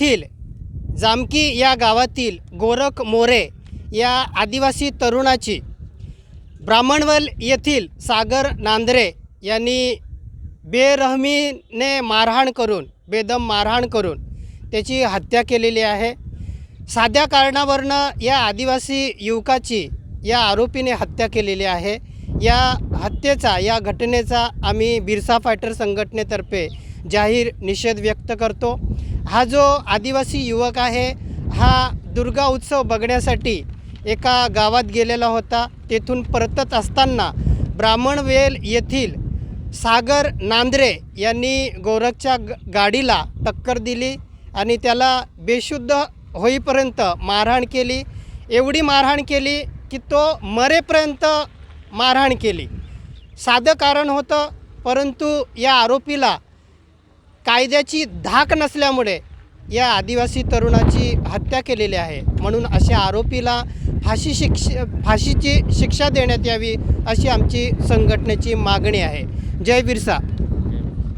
येथील जामकी या गावातील गोरख मोरे या आदिवासी तरुणाची ब्राह्मणवल येथील सागर नांदरे यांनी बेरहमीने मारहाण करून बेदम मारहाण करून त्याची हत्या केलेली आहे. साध्या कारणावरनं या आदिवासी युवकाची या आरोपीने हत्या केलेली आहे. या हत्येचा या घटनेचा आम्ही बिरसा फायटर संघटनेतर्फे जाहीर निषेध व्यक्त करतो. हा जो आदिवासी युवक आहे हा दुर्गा उत्सव बघण्यासाठी एका गावात गेलेला होता. तेथून परतत असताना ब्राह्मणवेल येथील सागर नांद्रे यांनी गोरखच्या ग गाडीला टक्कर दिली आणि त्याला बेशुद्ध होईपर्यंत मारहाण केली. एवढी मारहाण केली की तो मरेपर्यंत मारहाण केली. साधं कारण होतं परंतु या आरोपीला कायद्याची धाक नसल्यामुळे या आदिवासी तरुणाची हत्या केलेली आहे. म्हणून अशा आरोपीला फाशी शिक्ष फाशीची शिक्षा देण्यात यावी अशी आमची संघटनेची मागणी आहे. जय बिरसा.